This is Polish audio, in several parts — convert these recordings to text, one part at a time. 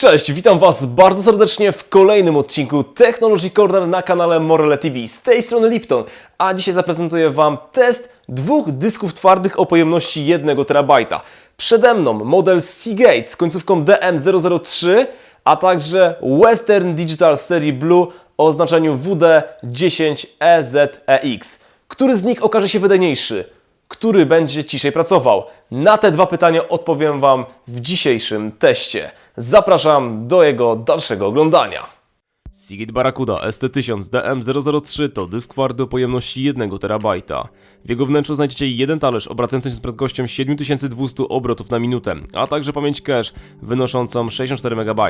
Cześć, witam Was bardzo serdecznie w kolejnym odcinku Technology Corner na kanale Morele TV. Z tej strony Lipton, a dzisiaj zaprezentuję Wam test dwóch dysków twardych o pojemności 1 TB. Przede mną model Seagate z końcówką DM003, a także Western Digital serii Blue o oznaczeniu WD10EZEX. Który z nich okaże się wydajniejszy? który będzie ciszej pracował? Na te dwa pytania odpowiem Wam w dzisiejszym teście. Zapraszam do jego dalszego oglądania. Seagate Barracuda ST1000 DM003 to dysk twardy o pojemności 1 TB. W jego wnętrzu znajdziecie jeden talerz obracający się z prędkością 7200 obrotów na minutę, a także pamięć cache wynoszącą 64 MB.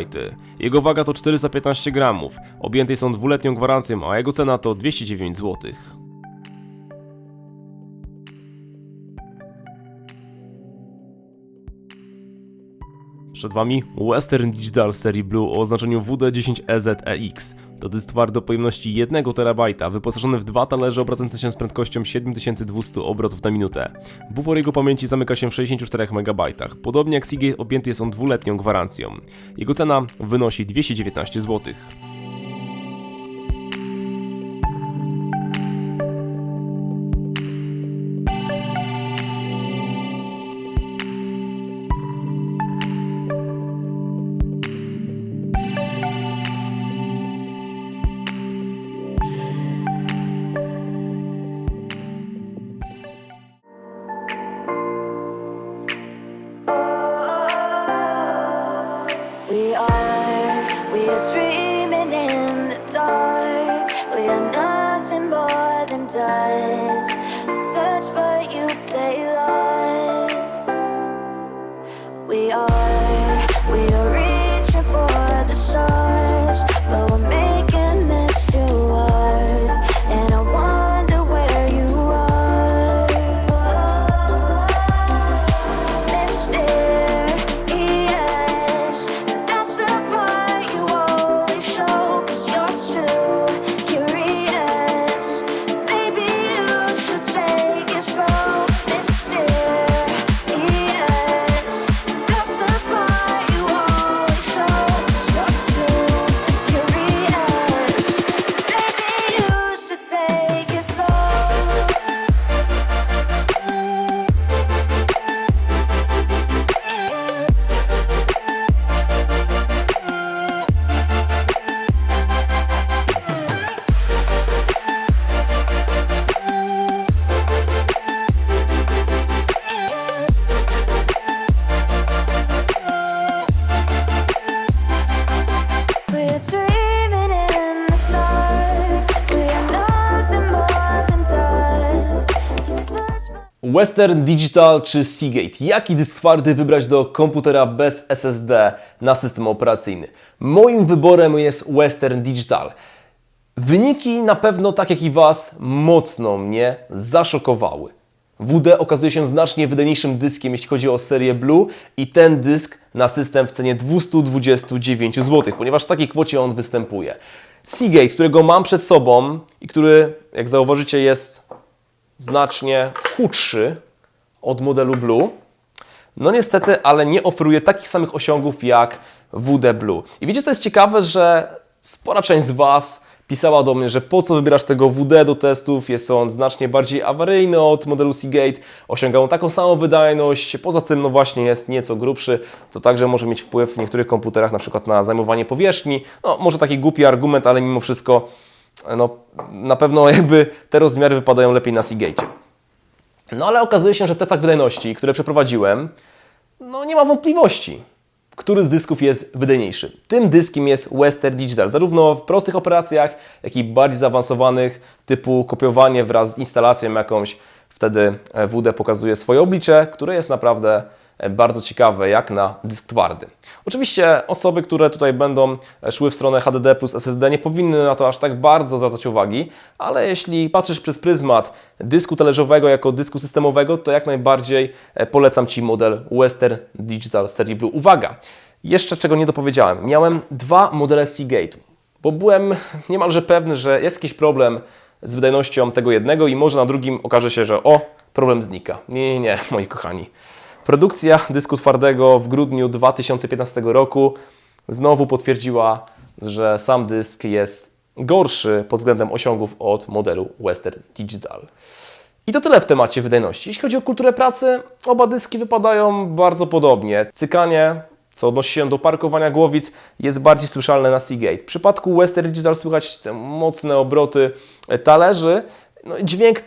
Jego waga to 415 gramów, objęte są dwuletnią gwarancją, a jego cena to 209 zł. Przed Wami Western Digital serii Blue o oznaczeniu WD10EZEX. To dysk twardy o pojemności 1 TB, wyposażony w dwa talerze obracające się z prędkością 7200 obrotów na minutę. Bufor jego pamięci zamyka się w 64 MB. Podobnie jak Seagate objęty jest on dwuletnią gwarancją. Jego cena wynosi 219 zł. does. Western Digital czy Seagate? Jaki dysk twardy wybrać do komputera bez SSD na system operacyjny? Moim wyborem jest Western Digital. Wyniki na pewno, tak jak i Was, mocno mnie zaszokowały. WD okazuje się znacznie wydajniejszym dyskiem, jeśli chodzi o serię Blue i ten dysk na system w cenie 229 zł, ponieważ w takiej kwocie on występuje. Seagate, którego mam przed sobą i który, jak zauważycie, jest znacznie chudszy od modelu Blue. No niestety, ale nie oferuje takich samych osiągów jak WD Blue. I wiecie co jest ciekawe, że spora część z Was pisała do mnie, że po co wybierasz tego WD do testów, jest on znacznie bardziej awaryjny od modelu Seagate, osiąga on taką samą wydajność, poza tym no właśnie jest nieco grubszy, co także może mieć wpływ w niektórych komputerach na przykład na zajmowanie powierzchni. No może taki głupi argument, ale mimo wszystko no, na pewno jakby te rozmiary wypadają lepiej na Seagate. No ale okazuje się, że w testach wydajności, które przeprowadziłem, no nie ma wątpliwości, który z dysków jest wydajniejszy. Tym dyskiem jest Western Digital, zarówno w prostych operacjach, jak i bardziej zaawansowanych, typu kopiowanie wraz z instalacją jakąś. Wtedy e, WD pokazuje swoje oblicze, które jest naprawdę bardzo ciekawe, jak na dysk twardy. Oczywiście osoby, które tutaj będą szły w stronę HDD plus SSD nie powinny na to aż tak bardzo zwracać uwagi, ale jeśli patrzysz przez pryzmat dysku talerzowego jako dysku systemowego, to jak najbardziej e, polecam Ci model Western Digital serii Blue. Uwaga! Jeszcze czego nie dopowiedziałem. Miałem dwa modele Seagate, bo byłem niemalże pewny, że jest jakiś problem z wydajnością tego jednego i może na drugim okaże się, że o, problem znika. Nie, nie, nie, moi kochani. Produkcja dysku twardego w grudniu 2015 roku znowu potwierdziła, że sam dysk jest gorszy pod względem osiągów od modelu Western Digital. I to tyle w temacie wydajności. Jeśli chodzi o kulturę pracy, oba dyski wypadają bardzo podobnie. Cykanie, co odnosi się do parkowania głowic, jest bardziej słyszalne na Seagate. W przypadku Western Digital słychać te mocne obroty talerzy. No, dźwięk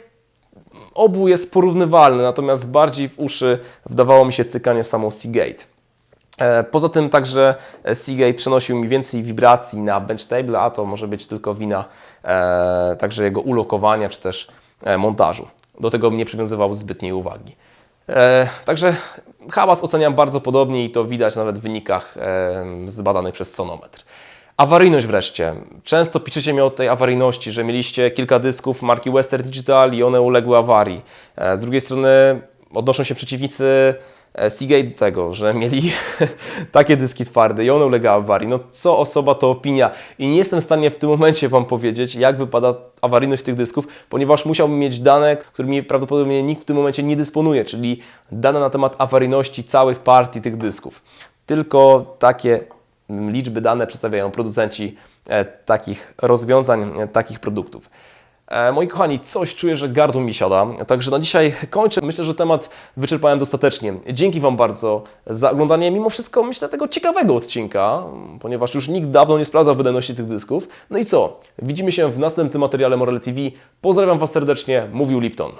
obu jest porównywalny, natomiast bardziej w uszy wdawało mi się cykanie samą Seagate. E, Poza tym także Seagate przenosił mi więcej wibracji na bench table, a to może być tylko wina e, także jego ulokowania czy też e, montażu. Do tego nie przywiązywał zbytniej uwagi. E, także hałas oceniam bardzo podobnie i to widać nawet w wynikach e, zbadanych przez sonometr. Awaryjność wreszcie. Często piszecie mi o tej awaryjności, że mieliście kilka dysków marki Western Digital i one uległy awarii. E, Z drugiej strony odnoszą się przeciwnicy e, Seagate do tego, że mieli takie dyski twarde i one ulegały awarii. No co osoba to opinia i nie jestem w stanie w tym momencie Wam powiedzieć, jak wypada awaryjność tych dysków, ponieważ musiałbym mieć dane, którymi prawdopodobnie nikt w tym momencie nie dysponuje, czyli dane na temat awaryjności całych partii tych dysków. Tylko takie liczby dane przedstawiają producenci e, takich rozwiązań, e, takich produktów. E, Moi kochani, coś czuję, że gardło mi siada, także na dzisiaj kończę. Myślę, że temat wyczerpałem dostatecznie. Dzięki Wam bardzo za oglądanie mimo wszystko, myślę, tego ciekawego odcinka, ponieważ już nikt dawno nie sprawdzał wydajności tych dysków. No i co? Widzimy się w następnym materiale Morale TV. Pozdrawiam Was serdecznie, mówił Lipton.